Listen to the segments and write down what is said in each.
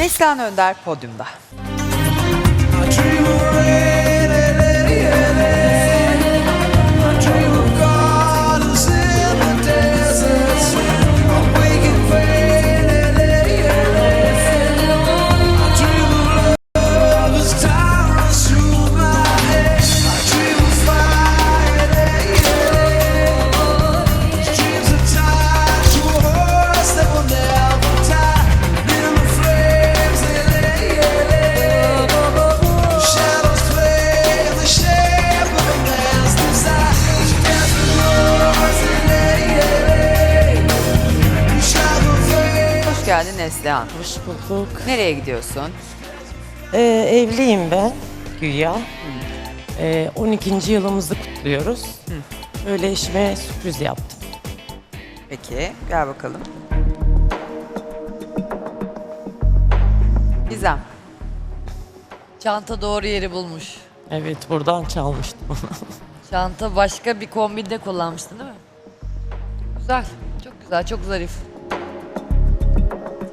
Neslihan Önder podyumda. Geldin Neslihan. Hoş bulduk. Nereye gidiyorsun? Ee, evliyim ben güya. Ee, 12. yılımızı kutluyoruz. Öyle eşime sürpriz yaptım. Peki gel bakalım. Gizem. Çanta doğru yeri bulmuş. Evet buradan çalmıştım. Çanta başka bir kombinde kullanmıştın değil mi? Güzel. Çok güzel, çok zarif.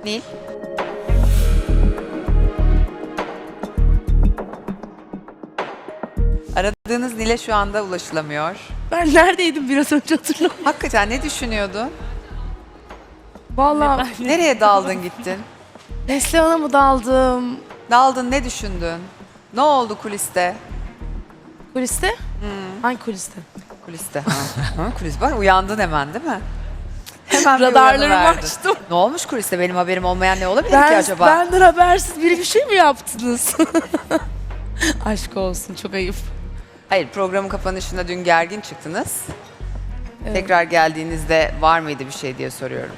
Nil. Aradığınız Nil'e şu anda ulaşılamıyor. Ben neredeydim biraz önce hatırlamıyorum. Hakikaten ne düşünüyordun? Vallahi Nereye daldın gittin? Neslihan'a mı daldım? Daldın ne düşündün? Ne oldu kuliste? Kuliste? Hangi kuliste? Kuliste. Ha. ha, kulis bak uyandın hemen değil mi? Hemen bir Radarlarımı açtım. Ne olmuş kuliste? Benim haberim olmayan ne olabilir ki Ben, acaba? benden habersiz biri bir şey mi yaptınız? Aşk olsun çok ayıp. Hayır programın kapanışında dün gergin çıktınız. Tekrar geldiğinizde var mıydı bir şey diye soruyorum.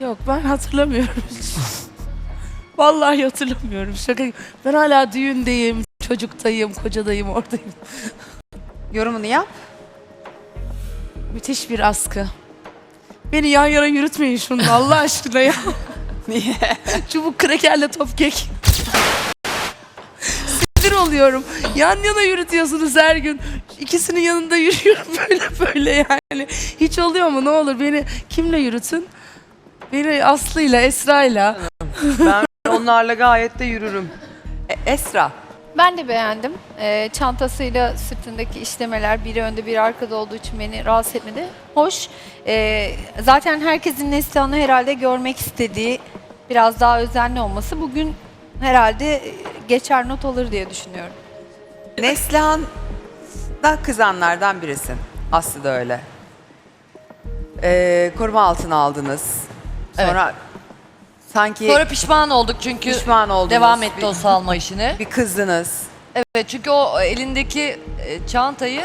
Yok ben hatırlamıyorum. Vallahi hatırlamıyorum. Şaka. Ben hala düğündeyim, çocuktayım, kocadayım, oradayım. Yorumunu yap. Müthiş bir askı. Beni yan yana yürütmeyin şunu Allah aşkına ya. Niye? Çubuk krekerle top kek. Sinir oluyorum. Yan yana yürütüyorsunuz her gün. İkisinin yanında yürüyorum böyle böyle yani. Hiç oluyor mu? Ne olur beni kimle yürütün? Beni Aslı'yla, Esra'yla. Onlarla gayet de yürürüm. E, Esra. Ben de beğendim. Ee, çantasıyla sırtındaki işlemeler biri önde biri arkada olduğu için beni rahatsız etmedi. Hoş. Ee, zaten herkesin Neslihan'ı herhalde görmek istediği biraz daha özenli olması bugün herhalde e, geçer not alır diye düşünüyorum. Neslihan da kızanlardan birisin. Aslı da öyle. Ee, koruma altına aldınız. Sonra sanki Sonra pişman olduk çünkü pişman oldunuz. devam etti bir, o salma işini. bir kızdınız. Evet çünkü o elindeki e, çantayı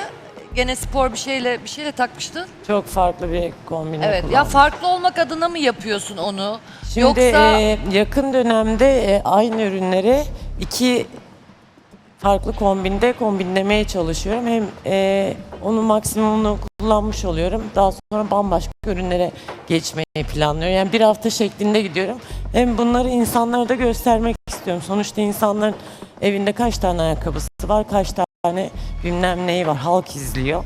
gene spor bir şeyle bir şeyle takmıştın. Çok farklı bir kombine Evet. Ya kullandım. farklı olmak adına mı yapıyorsun onu? Şimdi Yoksa e, yakın dönemde e, aynı ürünleri iki farklı kombinde kombinlemeye çalışıyorum. Hem e, onun maksimumunu kullanmış oluyorum. Daha sonra bambaşka ürünlere geçmeyi planlıyorum. Yani bir hafta şeklinde gidiyorum. Hem bunları insanlara da göstermek istiyorum. Sonuçta insanların evinde kaç tane ayakkabısı var, kaç tane bilmem neyi var. Halk izliyor.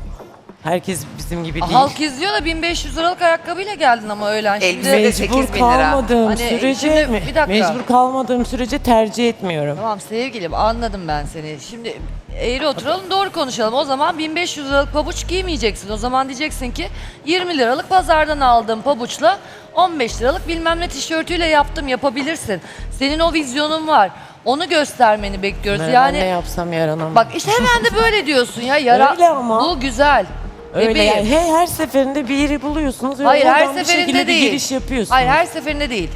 Herkes bizim gibi değil. halk izliyor da 1500 liralık ayakkabıyla geldin ama öğlen. Şimdi Elbise de Mecbur 8 bin lira. kalmadığım Hani sürece şimdi mi? bir dakika. Mecbur kalmadığım sürece tercih etmiyorum. Tamam sevgilim anladım ben seni. Şimdi eğri oturalım doğru konuşalım. O zaman 1500 liralık pabuç giymeyeceksin. O zaman diyeceksin ki 20 liralık pazardan aldığım pabuçla 15 liralık bilmem ne tişörtüyle yaptım yapabilirsin. Senin o vizyonun var. Onu göstermeni bekliyoruz. Ben yani ne yapsam yaranamam. bak işte hemen de böyle diyorsun ya. Yara, Öyle ama. Bu güzel. Öyle Bebeğim. yani her, her seferinde bir yeri buluyorsunuz. ve Hayır her oradan bir seferinde şekilde değil. bir giriş yapıyorsunuz. Hayır her seferinde değil.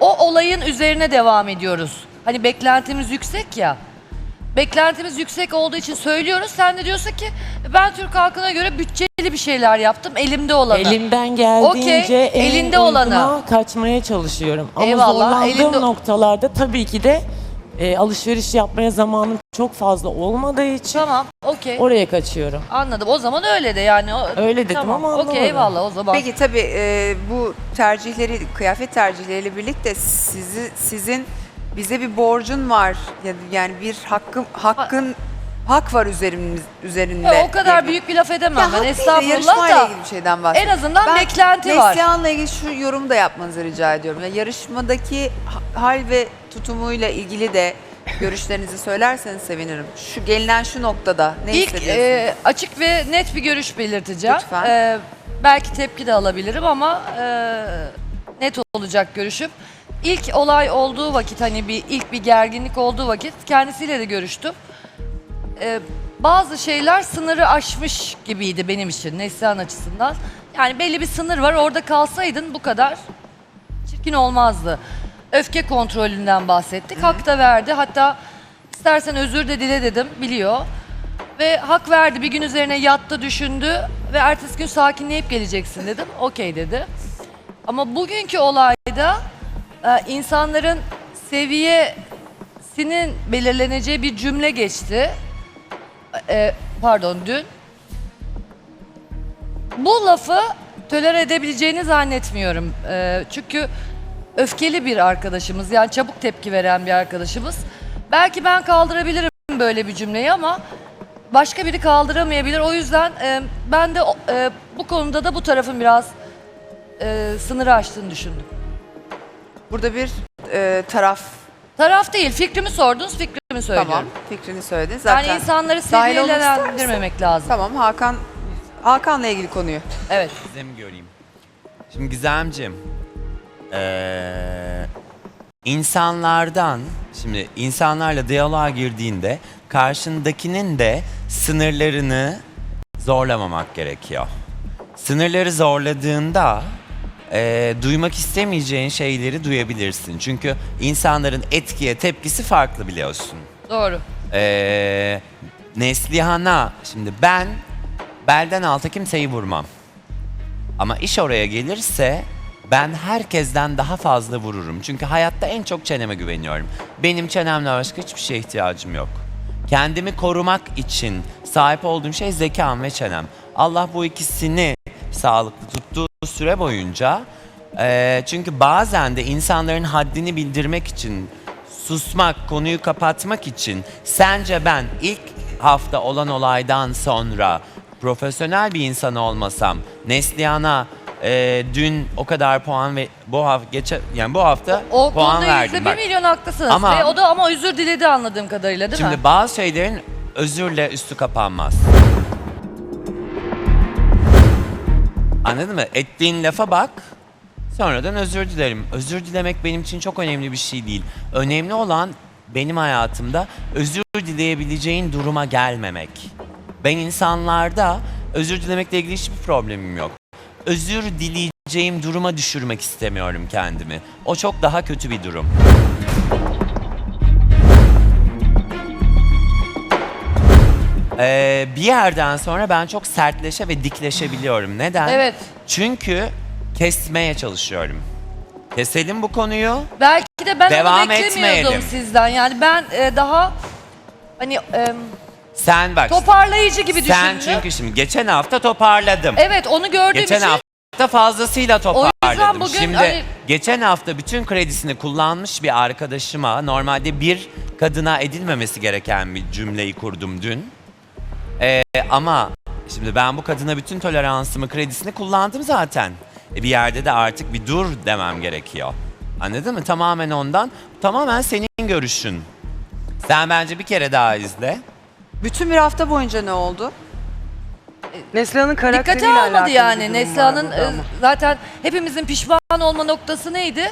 O olayın üzerine devam ediyoruz. Hani beklentimiz yüksek ya. Beklentimiz yüksek olduğu için söylüyoruz. Sen de diyorsun ki ben Türk halkına göre bütçeli bir şeyler yaptım. Elimde olanı. Elimden geldiğince Okey, elinde uyguna olanı. kaçmaya çalışıyorum. Ama Eyvallah, zorlandığım elinde- noktalarda tabii ki de e, alışveriş yapmaya zamanım çok fazla olmadığı için Tamam, okey. oraya kaçıyorum. Anladım. O zaman öyle de yani. O, Öyle dedim tamam. ama anlamadım. Okey eyvallah o zaman. Peki tabii e, bu tercihleri, kıyafet tercihleriyle birlikte sizi sizin bize bir borcun var. Ya- Yani bir hakkın hakkın hak var üzerimiz, üzerinde. Ya o kadar diye- büyük bir laf edemem ben. hak değil de Estağfurullah yarışmayla da. ilgili bir şeyden bahsediyorum. En azından beklenti var. Neslihan'la ilgili şu yorum da yapmanızı rica ediyorum. Ya yarışmadaki ha- hal ve tutumuyla ilgili de görüşlerinizi söylerseniz sevinirim. Şu gelinen şu noktada ne İlk hissediyorsunuz? e, açık ve net bir görüş belirteceğim. Lütfen. E, belki tepki de alabilirim ama e, net olacak görüşüm. İlk olay olduğu vakit hani bir ilk bir gerginlik olduğu vakit kendisiyle de görüştüm. E, bazı şeyler sınırı aşmış gibiydi benim için Neslihan açısından. Yani belli bir sınır var orada kalsaydın bu kadar çirkin olmazdı. Öfke kontrolünden bahsettik. Hak da verdi. Hatta istersen özür de dile dedim. Biliyor. Ve hak verdi. Bir gün üzerine yattı, düşündü. Ve ertesi gün sakinleyip geleceksin dedim. Okey dedi. Ama bugünkü olayda e, insanların seviyesinin belirleneceği bir cümle geçti. E, pardon dün. Bu lafı tolere edebileceğini zannetmiyorum. E, çünkü öfkeli bir arkadaşımız yani çabuk tepki veren bir arkadaşımız. Belki ben kaldırabilirim böyle bir cümleyi ama başka biri kaldıramayabilir. O yüzden e, ben de e, bu konuda da bu tarafın biraz e, sınırı aştığını düşündüm. Burada bir e, taraf Taraf değil, fikrimi sordunuz, fikrimi söylüyorum. tamam fikrini söyledin. Zaten Yani insanları Dahil olmak ister misin? seviyelendirmemek lazım. Tamam Hakan Hakan'la ilgili konuyu. Evet. Gizem'i göreyim. Şimdi Gizemciğim, eee, insanlardan, şimdi insanlarla diyaloğa girdiğinde karşındakinin de sınırlarını zorlamamak gerekiyor. Sınırları zorladığında eee, duymak istemeyeceğin şeyleri duyabilirsin. Çünkü insanların etkiye tepkisi farklı biliyorsun. Doğru. Ee, Neslihan'a şimdi ben belden alta kimseyi vurmam. Ama iş oraya gelirse ben herkesten daha fazla vururum. Çünkü hayatta en çok çeneme güveniyorum. Benim çenemle başka hiçbir şeye ihtiyacım yok. Kendimi korumak için sahip olduğum şey zekam ve çenem. Allah bu ikisini sağlıklı tuttuğu süre boyunca eee, çünkü bazen de insanların haddini bildirmek için susmak, konuyu kapatmak için sence ben ilk hafta olan olaydan sonra profesyonel bir insan olmasam Neslihan'a eee, dün o kadar puan ve bu hafta geçe yani bu hafta O puan konuda verdim. yüzde bir milyon haklısınız. Ama- Ve o da ama özür diledi anladığım kadarıyla değil Şimdi mi? bazı şeylerin özürle üstü kapanmaz. Anladın mı? Ettiğin lafa bak. Sonradan özür dilerim. Özür dilemek benim için çok önemli bir şey değil. Önemli olan benim hayatımda özür dileyebileceğin duruma gelmemek. Ben insanlarda özür dilemekle ilgili hiçbir problemim yok. Özür dileyeceğim duruma düşürmek istemiyorum kendimi. O çok daha kötü bir durum. Ee, bir yerden sonra ben çok sertleşe ve dikleşebiliyorum. Neden? Evet. Çünkü kesmeye çalışıyorum. Keselim bu konuyu. Belki de ben Devam onu beklemiyordum etmeyelim. sizden. Yani ben e, daha hani e, Sen bak. toparlayıcı gibi sen düşündüm. çünkü şimdi geçen hafta toparladım. Evet onu gördüğüm geçen için hafta fazlasıyla yüzden toparladım. bugün şimdi hani- geçen hafta bütün kredisini kullanmış bir arkadaşıma normalde bir kadına edilmemesi gereken bir cümleyi kurdum dün. Ee, ama şimdi ben bu kadına bütün toleransımı, kredisini kullandım zaten. E, bir yerde de artık bir dur demem gerekiyor. Anladın mı? Tamamen ondan. Tamamen senin görüşün. Sen bence bir kere daha izle. Bütün bir hafta boyunca ne oldu? Neslihan'ın karakteriyle dikkate alakalı almadı bir yani. durum var Neslihan'ın burada e, ama. zaten hepimizin pişman olma noktası neydi?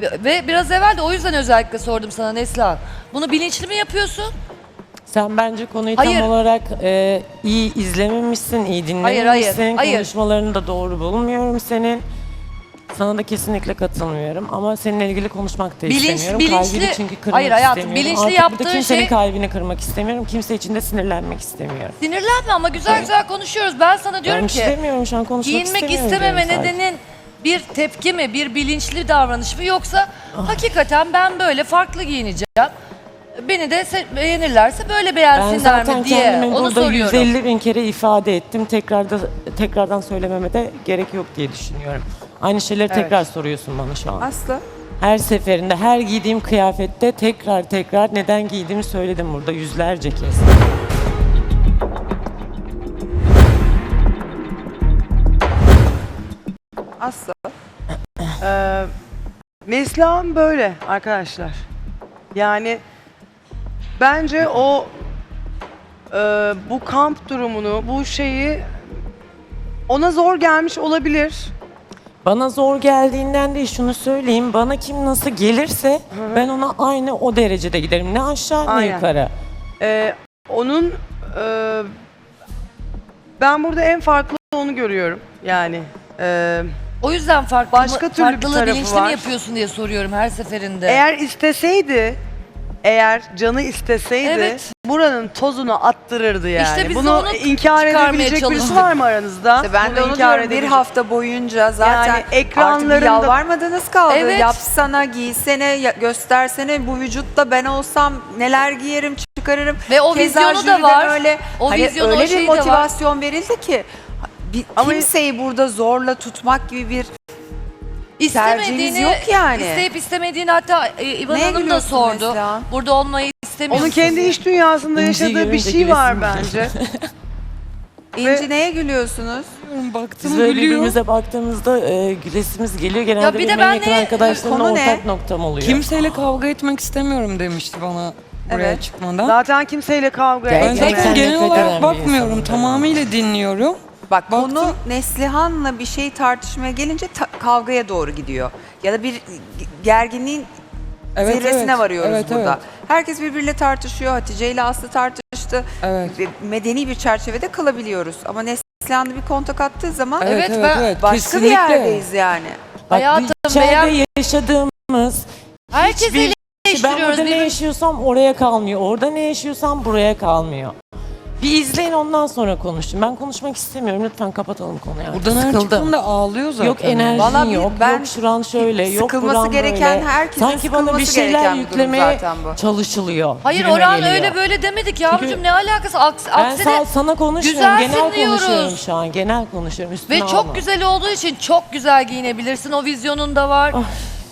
Ve, ve biraz evvel de o yüzden özellikle sordum sana Neslihan. Bunu bilinçli mi yapıyorsun? Sen bence konuyu Hayır. tam olarak e, iyi izlememişsin, iyi dinlememişsin. Hayır, hayır, hayır. Konuşmalarını da doğru bulmuyorum senin. Sana da kesinlikle katılmıyorum ama seninle ilgili konuşmak da Bilinç- istemiyorum. bilinçli- Kalbini çünkü kırmak Hayır hayatım, istemiyorum. bilinçli Artık burada kimsenin şey- kalbini kırmak istemiyorum. Kimse için de sinirlenmek istemiyorum. Sinirlenme ama güzel güzel konuşuyoruz. Ben sana diyorum ben ki istemiyorum şu an konuşmak giyinmek istemiyorum istememe diyorum sadece. nedenin bir tepki mi, bir bilinçli davranış mı yoksa hakikaten ben böyle farklı giyineceğim. Beni de beğenirlerse böyle beğensinler mi diye kendimi onu burada soruyorum. 150 bin kere ifade ettim. Tekrar da, tekrardan söylememe de gerek yok diye düşünüyorum. Aynı şeyleri tekrar soruyorsun bana şu an. Aslı. Her seferinde, her giydiğim kıyafette tekrar tekrar neden giydiğimi söyledim burada yüzlerce kez. Aslı. Ee, mesleğim böyle arkadaşlar. Yani bence o e, bu kamp durumunu, bu şeyi ona zor gelmiş olabilir. Bana zor geldiğinden değil şunu söyleyeyim. Bana kim nasıl gelirse ben ona aynı o derecede giderim. Ne aşağı ne Aynen. yukarı. Ee, onun e, ben burada en farklı onu görüyorum. Yani e, O yüzden farklı Başka türlü bir tarafı bilinçli var. mi yapıyorsun diye soruyorum her seferinde. eğer isteseydi eğer canı isteseydi Evet. buranın tozunu attırırdı yani. İşte biz de Bunu onu inkar çıkarmaya edebilecek birisi çalıştık. var mı aranızda? İşte ben de Bunu onu inkar diyorum bir edebilecek- hafta boyunca zaten Yani artık bir ekranlarında- yalvarmadınız kaldı. Evet. Yapsana, giysene, ya- göstersene bu vücutla ben olsam neler giyerim, çıkarırım. Ve o Keza vizyonu da jüriden var. Öyle, O hani vizyonu, o öyle şey bir de var. motivasyon verildi ki bir, Ama- kimseyi burada zorla tutmak gibi bir İstemediğini, yok yani. isteyip istemediğini hatta e, İvan Neye Hanım da gülüyorsun sordu. mesela? Burada olmayı istemiyorsun. Onun kendi iş dünyasında yaşadığı bir görünce şey var gülesim bence. İnci neye gülüyorsunuz? Biz böyle birbirimize baktığımızda e, gülesimiz geliyor. Genelde bir de benim ben en yakın ne- arkadaşlarımla konu ne? ortak noktam oluyor. Kimseyle kavga etmek istemiyorum demişti bana buraya Evet. çıkmadan. Zaten kimseyle kavga Ben zaten genel nefret eden olarak bir bakmıyorum. insanım Tamamıyla dinliyorum. Bak Baktım. konu Neslihan'la bir şey tartışmaya gelince ta- kavgaya doğru gidiyor. Ya da bir gerginliğin Evet, zirvesine evet. varıyoruz Evet, burada. evet. Herkes birbiriyle tartışıyor. Hatice ile Aslı tartıştı. Evet. Ve Medeni bir çerçevede kalabiliyoruz. Ama Neslihan'da bir kontak attığı zaman Evet, Evet, evet, ben- evet. başka Kesinlikle. bir yerdeyiz yani. Bak, Hayatım, içeride beğen- yaşadığımız Herkes hiçbir- ben eleştiriyoruz. burada ne yaşıyorsam oraya kalmıyor. Orada ne yaşıyorsam buraya kalmıyor. Bir izleyin ondan sonra konuşun. Ben konuşmak istemiyorum. Lütfen kapatalım konuyu. artık. Buradan Sıkıldım. çıktığında ağlıyor zaten. Yok enerjin Vallahi bir- yok, ben- yok şuran şöyle, yok Sıkılması buran gereken böyle. herkesin Sanki bana bir sıkılması şeyler gereken bir durum yüklemeye zaten bu. çalışılıyor. Hayır gibime Orhan geliyor. öyle böyle demedik yavrucuğum ne alakası Aks, Ben aksine sa- sana konuşmuyorum, güzelsin genel diyoruz. konuşuyorum şu an. Genel konuşuyorum, üstüne ve alma. çok güzel olduğu için çok güzel giyinebilirsin o vizyonun da var. Ah.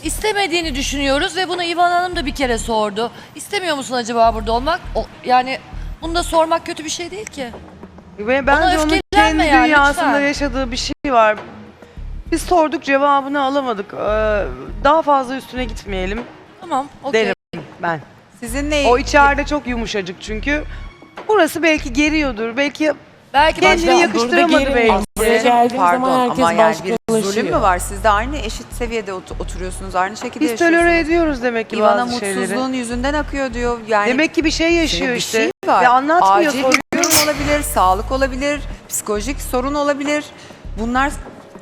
İstemediğini düşünüyoruz ve bunu İvan Hanım da bir kere sordu. İstemiyor musun acaba burada olmak? O, yani bunu da sormak kötü bir şey değil ki. Ve bence onun kendi yani, dünyasında lütfen. yaşadığı bir şey var. Biz sorduk cevabını alamadık. Ee, daha fazla üstüne gitmeyelim Tamam, okey. derim ben. Sizin ne? O içeride çok yumuşacık çünkü. Burası belki geriyordur. Belki Belki Kendini başka... yakıştıramadı Burada belki. gerilmez. Buraya geldiğim Pardon zaman herkes ama yani bir başkalaşıyor. zulüm mü var? Siz de aynı eşit seviyede ot- oturuyorsunuz. Aynı şekilde biz yaşıyorsunuz. tolere ediyoruz demek ki İvana bazı şeyleri. mutsuzluğun yüzünden akıyor diyor. Yani Demek ki bir şey yaşıyor bir işte. şey var. Ve anlatmıyor, Acil soruyor. bir durum olabilir, sağlık olabilir, psikolojik sorun olabilir. Bunlar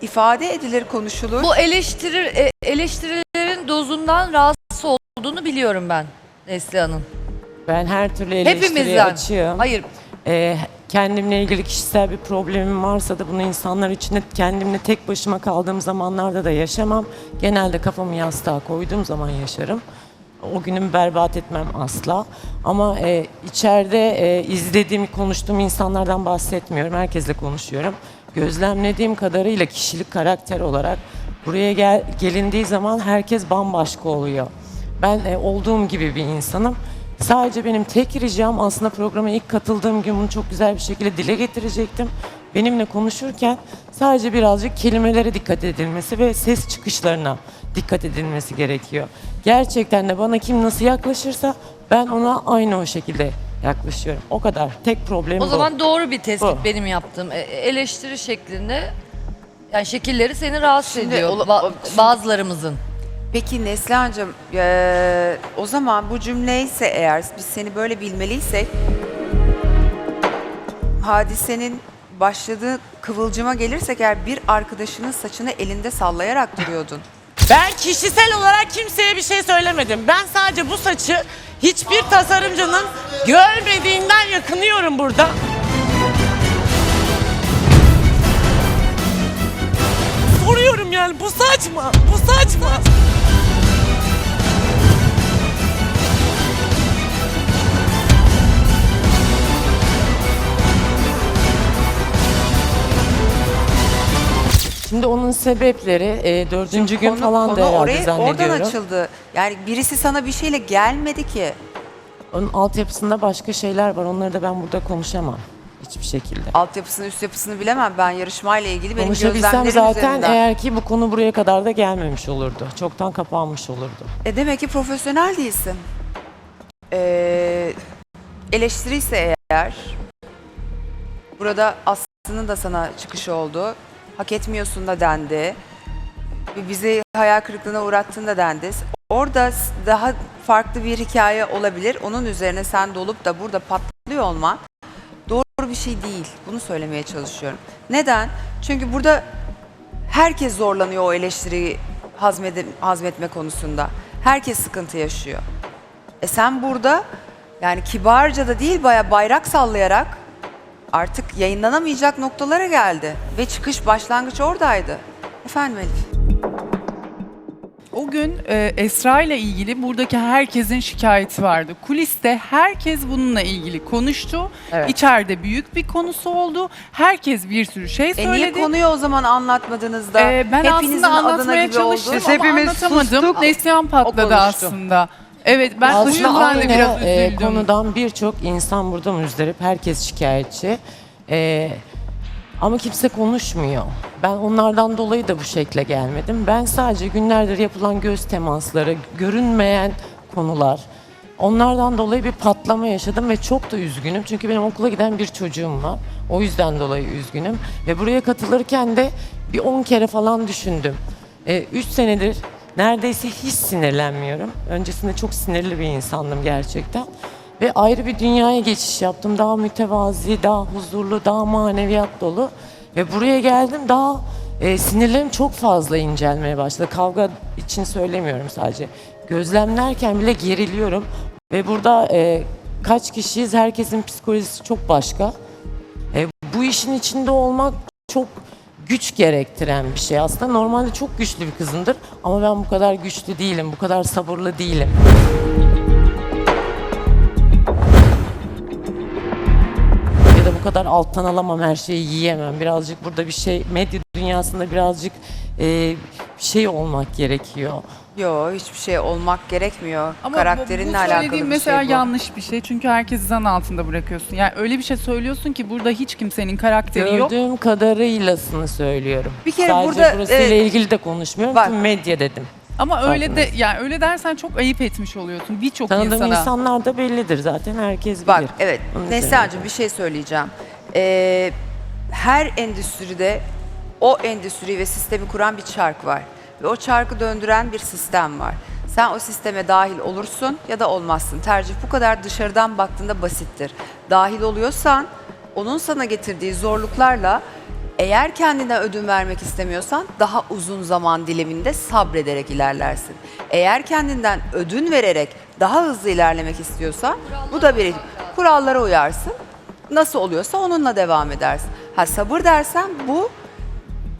ifade edilir, konuşulur. Bu eleştirir, e, eleştirilerin dozundan rahatsız olduğunu biliyorum ben Neslihan'ın. Ben her türlü eleştiriye Hepimizden. açığım. Hayır, Ee, kendimle ilgili kişisel bir problemim varsa da bunu insanlar içinde kendimle tek başıma kaldığım zamanlarda da yaşamam. Genelde kafamı yastığa koyduğum zaman yaşarım. O günümü berbat etmem asla. Ama e, içeride e, izlediğim, konuştuğum insanlardan bahsetmiyorum. Herkesle konuşuyorum. Gözlemlediğim kadarıyla kişilik karakter olarak buraya gel, gelindiği zaman herkes bambaşka oluyor. Ben e, olduğum gibi bir insanım. Sadece benim tek ricam aslında programa ilk katıldığım gün bunu çok güzel bir şekilde dile getirecektim. Benimle konuşurken sadece birazcık kelimelere dikkat edilmesi ve ses çıkışlarına dikkat edilmesi gerekiyor. Gerçekten de bana kim nasıl yaklaşırsa ben ona aynı o şekilde yaklaşıyorum. O kadar. Tek problemim o bu. zaman doğru bir tespit Bu. benim yaptığım. E, eleştiri şeklinde yani şekilleri seni rahatsız Şimdi ediyor ba- o- bazılarımızın. Peki Neslihan'cığım eee, o zaman bu cümleyse eğer biz seni böyle bilmeliysek hadisenin başladığı kıvılcıma gelirsek eğer bir arkadaşının saçını elinde sallayarak duruyordun. Ben kişisel olarak kimseye bir şey söylemedim. Ben sadece bu saçı hiçbir tasarımcının görmediğinden yakınıyorum burada. Soruyorum yani bu saç mı? Bu saç mı? Şimdi onun sebepleri e, dördüncü gün falan da herhalde oraya, oradan zannediyorum. açıldı. Yani birisi sana bir şeyle gelmedi ki. Onun altyapısında başka şeyler var. Onları da ben burada konuşamam. hiçbir şekilde. Altyapısını üst yapısını bilemem. Ben yarışmayla ilgili benim Konuşabilsem gözlemlerim zaten üzerinden. eğer ki bu konu buraya kadar da gelmemiş olurdu. Çoktan kapanmış olurdu. E demek ki profesyonel değilsin. Ee, eleştiri ise eğer burada Aslı'nın da sana çıkışı oldu. Hak etmiyorsun da dendi. Bizi hayal kırıklığına uğrattın da dendi. Orada daha farklı bir hikaye olabilir. Onun üzerine sen dolup da burada patlıyor olman doğru bir şey değil. Bunu söylemeye çalışıyorum. Neden? Çünkü burada herkes zorlanıyor o eleştiriyi hazmede, hazmetme konusunda. Herkes sıkıntı yaşıyor. E sen burada yani kibarca da değil baya bayrak sallayarak artık yayınlanamayacak noktalara geldi. Ve çıkış başlangıç oradaydı. Efendim Elif. O gün e, Esra ile ilgili buradaki herkesin şikayeti vardı. Kuliste herkes bununla ilgili konuştu. Evet. İçeride büyük bir konusu oldu. Herkes bir sürü şey E niye söyledi. konuyu o zaman anlatmadınız da E, ben hepinizin aslında adına anlatmaya gibi oldu? çalıştım Biz ama hepimiz anlatamadım. sustuk. Neslihan patladı konuştu. aslında. Evet ben o Aslında yüzden de aynı biraz e, üzüldüm. konudan birçok insan burada müzdarip. Herkes şikayetçi. E, ama kimse konuşmuyor. Ben onlardan dolayı da bu şekle gelmedim. Ben sadece günlerdir yapılan göz temasları, görünmeyen konular, onlardan dolayı bir patlama yaşadım ve çok da üzgünüm. Çünkü benim okula giden bir çocuğum var. O yüzden dolayı üzgünüm. Ve buraya katılırken de bir 10 kere falan düşündüm. 3 senedir neredeyse hiç sinirlenmiyorum. Öncesinde çok sinirli bir insandım gerçekten. Ve ayrı bir dünyaya geçiş yaptım. Daha mütevazi, daha huzurlu, daha maneviyat dolu. Ve buraya geldim daha e, sinirlerim çok fazla incelmeye başladı. Kavga için söylemiyorum sadece. Gözlemlerken bile geriliyorum. Ve burada e, kaç kişiyiz? Herkesin psikolojisi çok başka. E, bu işin içinde olmak çok güç gerektiren bir şey. Aslında normalde çok güçlü bir kızımdır ama ben bu kadar güçlü değilim, bu kadar sabırlı değilim. Ya da bu kadar alttan alamam, her şeyi yiyemem. Birazcık burada bir şey, medya dünyasında birazcık e, şey olmak gerekiyor. Yo hiçbir şey olmak gerekmiyor. Ama Karakterinle bu, bu alakalı söylediğin bir mesela şey bu. yanlış bir şey. Çünkü herkesi zan altında bırakıyorsun. Yani öyle bir şey söylüyorsun ki burada hiç kimsenin karakteri yok. Gördüğüm kadarıylasını söylüyorum. Bir kere Sadece burada, burasıyla evet. ilgili de konuşmuyorum. Bak. Tüm medya dedim. Ama öyle de yani öyle dersen çok ayıp etmiş oluyorsun birçok Tanıdığım insana. insanlar da bellidir zaten. Herkes bilir. Bak evet Onun Neslihan'cığım bir şey söyleyeceğim. Ee, her endüstride o endüstri ve sistemi kuran bir çark var. Ve o çarkı döndüren bir sistem var. Sen o sisteme dahil olursun ya da olmazsın. Tercih bu kadar dışarıdan baktığında basittir. Dahil oluyorsan onun sana getirdiği zorluklarla eğer kendine ödün vermek istemiyorsan daha uzun zaman diliminde sabrederek ilerlersin. Eğer kendinden ödün vererek daha hızlı ilerlemek istiyorsan bu da bir kurallara uyarsın. Nasıl oluyorsa onunla devam edersin. Ha sabır dersen bu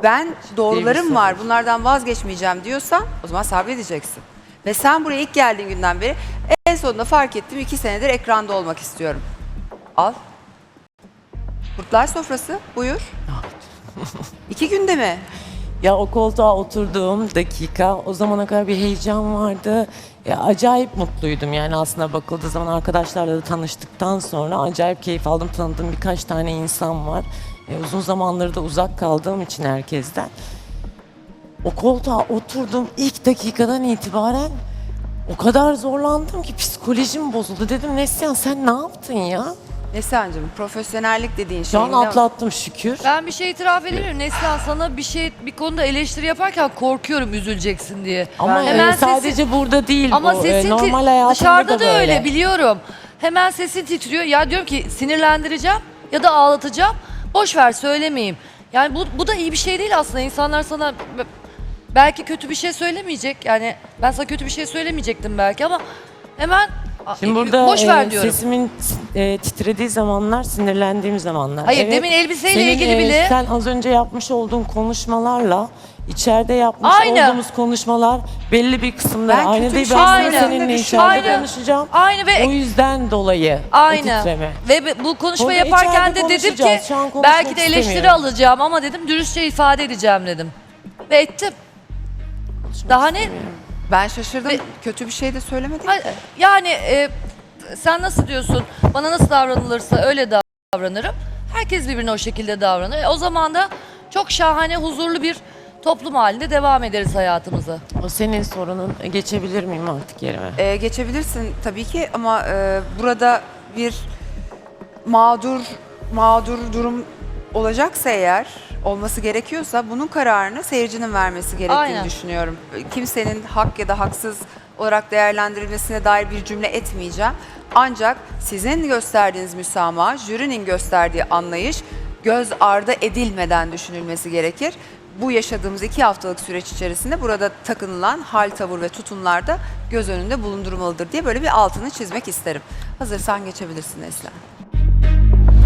ben doğrularım var bunlardan vazgeçmeyeceğim diyorsan o zaman sabredeceksin. Ve sen buraya ilk geldiğin günden beri en sonunda fark ettim iki senedir ekranda olmak istiyorum. Al. Kurtlar sofrası buyur. İki günde mi? Ya o koltuğa oturduğum dakika o zamana kadar bir heyecan vardı. Ya acayip mutluydum yani aslında bakıldığı zaman arkadaşlarla da tanıştıktan sonra acayip keyif aldım. Tanıdığım birkaç tane insan var. E, uzun zamanları da uzak kaldığım için herkesten. O koltuğa oturduğum ilk dakikadan itibaren o kadar zorlandım ki psikolojim bozuldu. Dedim Neslihan sen ne yaptın ya? Neslihan'cığım profesyonellik dediğin Şu şey an ne- atlattım şükür. Ben bir şey itiraf edebilirim. Neslihan sana bir şey bir konuda eleştiri yaparken korkuyorum üzüleceksin diye. Ama e, Hemen sadece burada değil Ama bu. E, sesin ti- normal hayatımda dışarıda da, böyle. öyle biliyorum. Hemen sesin titriyor. Ya diyorum ki sinirlendireceğim ya da ağlatacağım. Boş ver söylemeyeyim. Yani bu, bu da iyi bir şey değil aslında. İnsanlar sana belki kötü bir şey söylemeyecek. Yani ben sana kötü bir şey söylemeyecektim belki ama hemen Şimdi burada boş ver e, diyorum. sesimin e, titrediği zamanlar, sinirlendiğim zamanlar. Hayır, demin elbiseyle ilgili e, bile- Sen az önce yapmış olduğun konuşmalarla içeride yapmış Aynı. olduğumuz konuşmalar belli bir kısımda Ben aynı kötü değil. Ben Aynı. seninle içeride Aynı. konuşacağım. Aynı ve O yüzden dolayı o Aynı. titreme. Ve be- bu konuşma Orada yaparken içeride de dedim ki konuşacağız. Şu an konuşmak belki de eleştiri istemiyorum. alacağım ama dedim dürüstçe ifade edeceğim dedim. Ve ettim. Daha ne? Ben şaşırdım. Ve- Kötü bir şey de söylemedim Ay, ki. Yani e, sen nasıl diyorsun? Bana nasıl davranılırsa öyle davranırım. Herkes birbirine o şekilde davranır. E, o zaman da çok şahane, huzurlu bir toplum halinde devam ederiz hayatımıza. O senin sorunun. E, Geçebilir miyim artık yerime? Ee, geçebilirsin tabii ki ama e, burada bir mağdur mağdur durum olacaksa eğer olması gerekiyorsa bunun kararını seyircinin vermesi gerektiğini Aynen. düşünüyorum. Kimsenin hak ya da haksız olarak değerlendirilmesine dair bir cümle etmeyeceğim. Ancak sizin gösterdiğiniz müsamaha, jürinin gösterdiği anlayış göz ardı edilmeden düşünülmesi gerekir. Bu yaşadığımız iki haftalık süreç içerisinde burada takınılan hal, tavır ve tutumlar da göz önünde bulundurulmalıdır diye böyle bir altını çizmek isterim. Hazırsan geçebilirsin Neslihan.